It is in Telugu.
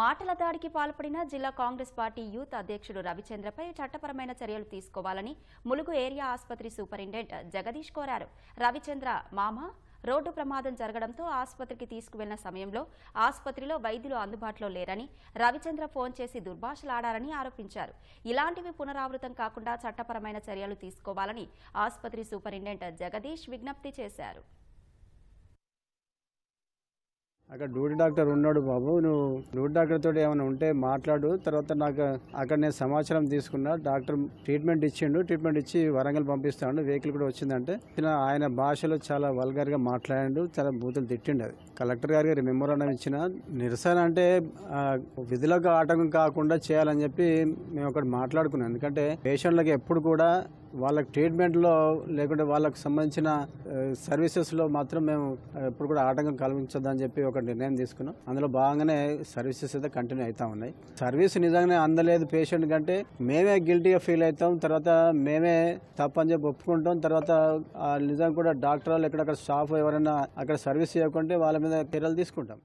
మాటల దాడికి పాల్పడిన జిల్లా కాంగ్రెస్ పార్టీ యూత్ అధ్యక్షుడు రవిచంద్రపై చట్టపరమైన చర్యలు తీసుకోవాలని ములుగు ఏరియా ఆసుపత్రి సూపరింటెండెంట్ జగదీష్ కోరారు. రవిచంద్ర మామ రోడ్డు ప్రమాదం జరగడంతో ఆసుపత్రికి తీసుకువెళ్ళిన సమయంలో ఆసుపత్రిలో వైద్యులు అందుబాటులో లేరని రవిచంద్ర ఫోన్ చేసి దుర్భాషలాడారని ఆరోపించారు. ఇలాంటివి పునరావృతం కాకుండా చట్టపరమైన చర్యలు తీసుకోవాలని ఆసుపత్రి సూపరింటెండెంట్ జగదీష్ విజ్ఞప్తి చేశారు. అక్కడ డ్యూటీ డాక్టర్ ఉన్నాడు బాబు. నువ్వు డ్యూటీ డాక్టర్ తోటి ఏమైనా ఉంటే మాట్లాడు. తర్వాత నాకు అక్కడ నేను సమాచారం తీసుకున్నా. డాక్టర్ ట్రీట్మెంట్ ఇచ్చిండు. ట్రీట్మెంట్ ఇచ్చి వరంగల్ పంపిస్తాడు. వెహికల్ కూడా వచ్చిందంటే. ఆయన భాషలో చాలా వల్గర్గా మాట్లాడాడు. చాలా బూతులు తిట్టిండు అది. కలెక్టర్ గారికి మెమోరాండం ఇచ్చిన నిరసన అంటే విధులకు ఆటంకం కాకుండా చేయాలని చెప్పి మేము ఒకటి మాట్లాడుకున్నాం. ఎందుకంటే పేషెంట్లకు ఎప్పుడు కూడా వాళ్ళకి ట్రీట్మెంట్లో లేకుంటే వాళ్ళకి సంబంధించిన సర్వీసెస్లో మాత్రం మేము ఎప్పుడు కూడా ఆటంకం కలిగించొద్దని చెప్పి ఒక నిర్ణయం తీసుకున్నాం. అందులో భాగంగానే సర్వీసెస్ అయితే కంటిన్యూ అవుతా ఉన్నాయి. సర్వీస్ నిజంగానే అందలేదు పేషెంట్ కంటే మేమే గిల్టీగా ఫీల్ అవుతాం. తర్వాత మేమే తప్పని చెప్పి ఒప్పుకుంటాం. తర్వాత నిజంగా కూడా డాక్టర్ వాళ్ళు ఎక్కడక్కడ స్టాఫ్ ఎవరైనా అక్కడ సర్వీస్ చేయకుంటే వాళ్ళ మీద చర్యలు తీసుకుంటాం.